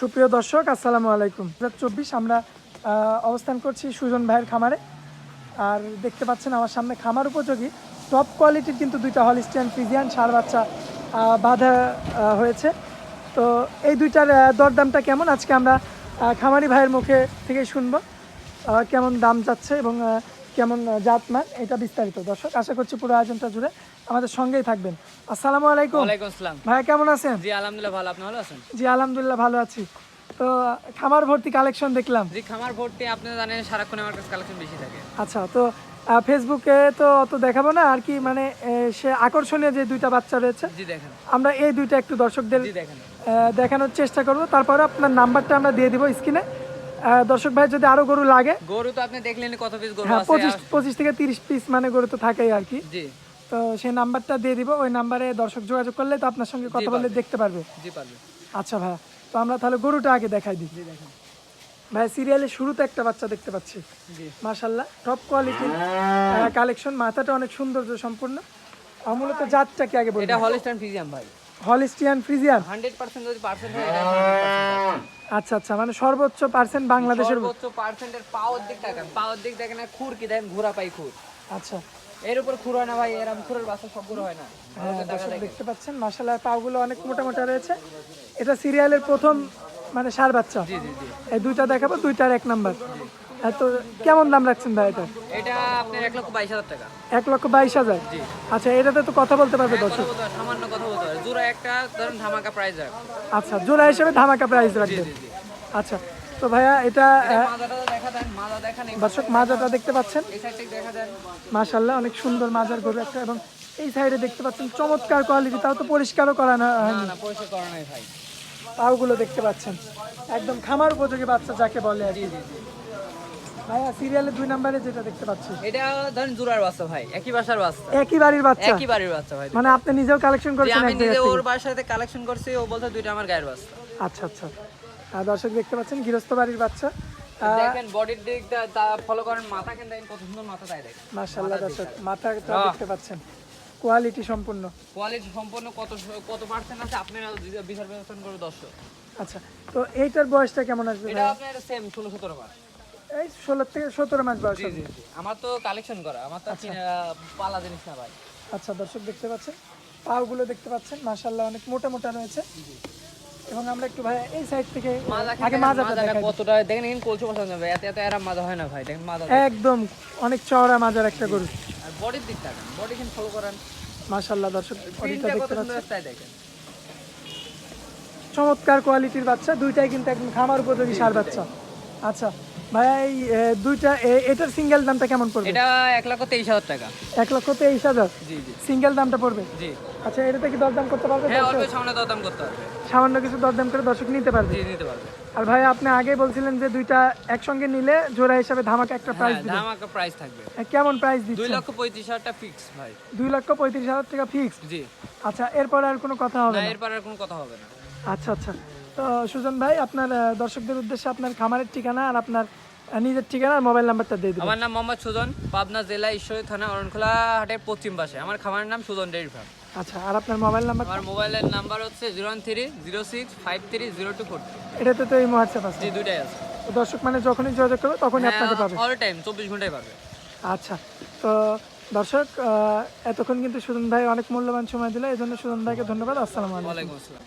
সুপ্রিয় দর্শক, আসসালামু আলাইকুম। দু চব্বিশ আমরা অবস্থান করছি সুজন ভাইয়ের খামারে। আর দেখতে পাচ্ছেন আমার সামনে খামার উপযোগী। টপ কোয়ালিটির কিন্তু দুইটা হলিস্টিয়ান ফিজিয়ান সার বাচ্চা বাঁধা হয়েছে। তো এই দুইটার দরদামটা কেমন? আজকে আমরা খামারি ভাইয়ের মুখে থেকে শুনব কেমন দাম যাচ্ছে এবং কেমন জাতমান এটা বিস্তারিত। দর্শক আশা করছি পুরো আয়োজনটা জুড়ে আমাদের সঙ্গেই থাকবেন। আসসালামু আলাইকুম। ওয়ালাইকুম আসসালাম। ভাইয়া কেমন আছেন? জি আলহামদুলিল্লাহ ভালো। আপনি ভালো আছেন? জি আলহামদুলিল্লাহ ভালো আছি। তো খামার ভর্তি কালেকশন দেখলাম। জি খামার ভর্তি আপনি জানেন সারাক্ষণ আমার কাছে কালেকশন বেশি থাকে। আচ্ছা তো ফেসবুকে তো অত দেখাবো না আর কি মানে সে আকর্ষণীয় যে দুইটা বাচ্চা রয়েছে। আমরা এই দুইটা একটু দর্শকদের দেখানোর চেষ্টা করব। তারপরে আপনার নাম্বারটা আমরা দিয়ে দিব স্ক্রিনে। দর্শক ভাই যদি আরও গরু লাগে। গরু তো আপনি দেখলেন কত পিস গরু হ্যাঁ আছে পঁচিশ আর- পঁচিশ থেকে তিরিশ পিস মানে গরু তো থাকেই আর কি। জি। তো সেই নাম্বারটা দিয়ে দিব ওই নাম্বারে দর্শক যোগাযোগ করলে তো আপনার সঙ্গে কথা বলে দেখতে পারবে। জি পারবে। আচ্ছা ভাই তো আমরা তাহলে গরুটা আগে দেখাই দিই। ভাই সিরিয়ালের শুরুতে একটা বাচ্চা দেখতে পাচ্ছি। মাশাল্লাহ টপ কোয়ালিটির কালেকশন মাথাটা অনেক সৌন্দর্য সম্পূর্ণ আর মূলত জাতটা কি আগে বলব এটা হলিস্টান ফিজিয়াম ভাই। হলিস্টিয়ান ফ্রিজিয়ান হান্ড্রেড পার্সেন্ট যদি পার্সেন্ট হয় এটা 100% আচ্ছা আচ্ছা মানে সর্বোচ্চ পার্সেন্ট বাংলাদেশের সর্বোচ্চ পার্সেন্টের পাওয়ার দিক দেখেন পাওয়ার দিক দেখেন খুর কি দেখেন ঘোরা পাই খুর। আচ্ছা। এর উপর খুর হয় না ভাই এরকম খুরের বাসা সবগুলো হয় না। হ্যাঁ দেখতে পাচ্ছেন মাশাল্লাহ পাগুলো অনেক মোটা মোটা রয়েছে। এটা সিরিয়ালের প্রথম মানে সার বাচ্চা। জি জি জি। এই দুইটা দেখাবো দুইটার এক নাম্বার তো কেমন দাম রাখছেন ভাই এটা? এটা আপনার এক লক্ষ বাইশ হাজার টাকা। এক লক্ষ বাইশ হাজার? জি। আচ্ছা এটাতে তো কথা বলতে পারবে হ্যাঁ, দর্শক। সামান্য কথা বলতে হয় জোড়া একটা ধরেন ধামাকা প্রাইস রাখ আচ্ছা জোড়া হিসেবে ধামাকা প্রাইস রাখবেন। জি জি। আচ্ছা তো ভাইয়া এটা দর্শক মাজাটা দেখতে পাচ্ছেন? এই সাইড দেখা দেন মাশাল্লাহ অনেক সুন্দর মাজার গরু একটা এবং এই সাইডে দেখতে পাচ্ছেন চমৎকার কোয়ালিটি তাও তো পরিষ্কারও করানো হয়নি। ভাই। পাগুলো দেখতে পাচ্ছেন। একদম খামার উপযোগী বাচ্চা যাকে বলে আর কি। জি জি জি। ভাইয়া সিরিয়ালে দুই নম্বরে যেটা দেখতে পাচ্ছি। এটা ধরেন জোড়ার বাচ্চা ভাই একই বাসার বাচ্চা। একই বাড়ির বাচ্চা? একই বাড়ির বাচ্চা ভাই মানে আপনি নিজেও কালেকশন করছেন আমি নিজে ওর বাসাতে কালেকশন করছি ও বলতে দুইটা আমার গায়ের বাচ্চা। আচ্ছা আচ্ছা। দর্শক দেখতে পাচ্ছেন গৃহস্থ বাড়ির বাচ্চা। দেখেন বডির দিক তা ফলো করেন মাথা কেন দেখেন কত সুন্দর মাথা তাই দেখেন। মাশাল্লাহ দর্শক মাথাটা হ্যাঁ। দেখতে পাচ্ছেন। কোয়ালিটি সম্পূর্ণ। কোয়ালিটি সম্পূর্ণ কত কত পার্সেন্ট আছে আপনারা বিচার বিবেচনা করে দর্শক। আচ্ছা তো এইটার বয়সটা কেমন আসবে এটা আপনার সেম ষোলো সতেরো মাস। এই ষোলো থেকে সতেরো মাস বয়স জি জি আমার তো কালেকশন করা আমার তো পালা জিনিস না ভাই। আচ্ছা দর্শক দেখতে পাচ্ছেন? পাগুলো দেখতে পাচ্ছেন? মাশাল্লাহ অনেক মোটা মোটা রয়েছে। এবং আমরা একটু ভাই এই সাইড থেকে মাজা আগে দেখাই কতটা দেখেন এখানে কলসু বসানো যাবে এত এত এরা মাজা হয় না ভাই দেখেন মাজা একদম অনেক চওড়া মাজার একটা গরু। আর বডির দিক থাকেন বডি কিন্তু ফলো করেন। মাশাল্লাহ দর্শক বডিটা দেখতে পাচ্ছেন। দেখেন। চমৎকার কোয়ালিটির বাচ্চা দুইটাই কিন্তু একদম খামার উপযোগী সার বাচ্চা। আচ্ছা ভাইয়া দুইটা এটার সিঙ্গেল দামটা কেমন পড়বে? এটা এক লক্ষ তেইশ হাজার টাকা। এক লক্ষ তেইশ হাজার? জি জি। সিঙ্গেল দামটা পড়বে? জি। আচ্ছা এটাতে কি দরদাম করতে পারবে হ্যাঁ অল্প সামনে দাম করতে হবে সামান্য কিছু দরদাম করে দর্শক নিতে পারবে? জি নিতে পারবে। আর ভাই আপনি আগে বলছিলেন যে দুইটা একসঙ্গে নিলে জোড়া হিসাবে ধামাকা একটা প্রাইস হ্যাঁ দিবেন। ধামাকা প্রাইস থাকবে। কেমন প্রাইস দুই দিচ্ছেন লক্ষ পঁয়ত্রিশ হাজারটা ফিক্স ভাই। দুই লক্ষ পঁয়ত্রিশ হাজার টাকা ফিক্সড জি। আচ্ছা এরপর আর কোনো কথা হবে না? এরপর আর কোনো কথা হবে না। আচ্ছা আচ্ছা। তো সুজন ভাই আপনার দর্শকদের উদ্দেশ্যে আপনার খামারের ঠিকানা আর আপনার নিজের ঠিকানা আর মোবাইল নাম্বারটা দিয়ে দেবেন। আমার নাম মোহাম্মদ সুজন পাবনা জেলা ঈশ্বরী থানা অরণখোলা হাটের পশ্চিম পাশে। আমার খামারের নাম সুজন ডেয়ারি ফার্ম। আচ্ছা আর আপনার মোবাইল নাম্বার? আমার মোবাইলের নাম্বার হচ্ছে zero one three zero six five three zero two four. এটাতে তো এই হোয়াটসঅ্যাপ আছে। জি দুইটাই আছে। তো দর্শক মানে যখনই যোগাযোগ করবে তখনই হ্যাঁ, আপনাকে পাবে। অল টাইম চব্বিশ ঘন্টায় পাবে। আচ্ছা তো দর্শক এতক্ষণ কিন্তু সুজন ভাই অনেক মূল্যবান সময় দিল এই জন্য সুজন ভাইকে ধন্যবাদ। আসসালামু আলাইকুম। ওয়ালাইকুম আসসালাম।